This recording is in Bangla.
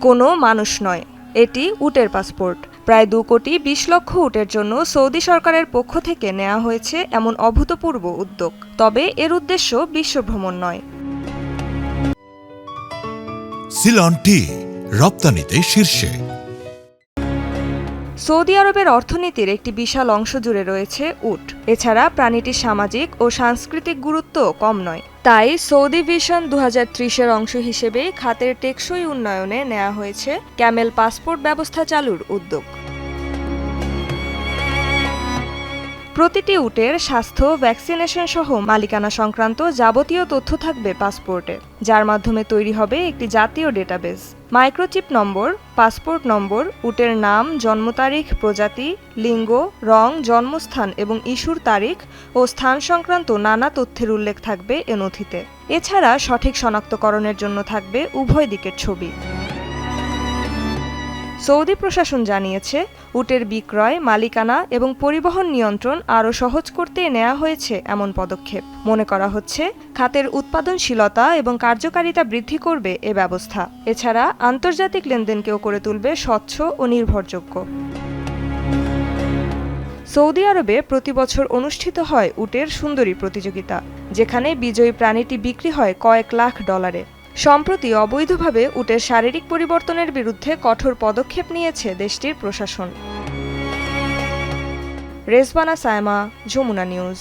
কোনো মানুষ নয়। এটি উটের পাসপোর্ট। প্রায় দু কোটি বিশ লক্ষ উটের জন্য সৌদি সরকারের পক্ষ থেকে নেওয়া হয়েছে এমন অভূতপূর্ব উদ্যোগ। তবে এর উদ্দেশ্য বিশ্বভ্রমণ নয়। সিলন টি, রপ্তানিতে শীর্ষে। সৌদি আরবের অর্থনীতির একটি বিশাল অংশ জুড়ে রয়েছে উট। এছাড়া প্রাণীটির সামাজিক ও সাংস্কৃতিক গুরুত্ব কম নয়। তাই সৌদি ভিশন দু এর অংশ হিসেবে খাতের টেকসই উন্নয়নে নেওয়া হয়েছে ক্যামেল পাসপোর্ট ব্যবস্থা চালুর উদ্যোগ। প্রতিটি উটের স্বাস্থ্য ভ্যাকসিনেশন সহ মালিকানা সংক্রান্ত যাবতীয় তথ্য থাকবে পাসপোর্টে, যার মাধ্যমে তৈরি হবে একটি জাতীয় database microchip number passport number, উটের নাম, জন্ম তারিখ, প্রজাতি, লিঙ্গ, রং, জন্মস্থান এবং ইস্যুর তারিখ ও স্থান সংক্রান্ত নানা তথ্যের উল্লেখ থাকবে এ নথিতে। এছাড়া সঠিক শনাক্তকরণের জন্য থাকবে উভয় দিকের ছবি। সৌদি প্রশাসন জানিয়েছে, উটের বিক্রয়, মালিকানা এবং পরিবহন নিয়ন্ত্রণ আরও সহজ করতে নেওয়া হয়েছে এমন পদক্ষেপ। মনে করা হচ্ছে, খাতের উৎপাদনশীলতা এবং কার্যকারিতা বৃদ্ধি করবে এ ব্যবস্থা। এছাড়া আন্তর্জাতিক লেনদেনকেও করে তুলবে স্বচ্ছ ও নির্ভরযোগ্য। সৌদি আরবে প্রতি বছর অনুষ্ঠিত হয় উটের সুন্দরী প্রতিযোগিতা, যেখানে বিজয়ী প্রাণীটি বিক্রি হয় কয়েক লাখ ডলারে। সম্প্রতি অবৈধভাবে উটের শারীরিক পরিবর্তনের বিরুদ্ধে কঠোর পদক্ষেপ নিয়েছে দেশটির প্রশাসন। রেজবানা সায়মা, যমুনা নিউজ।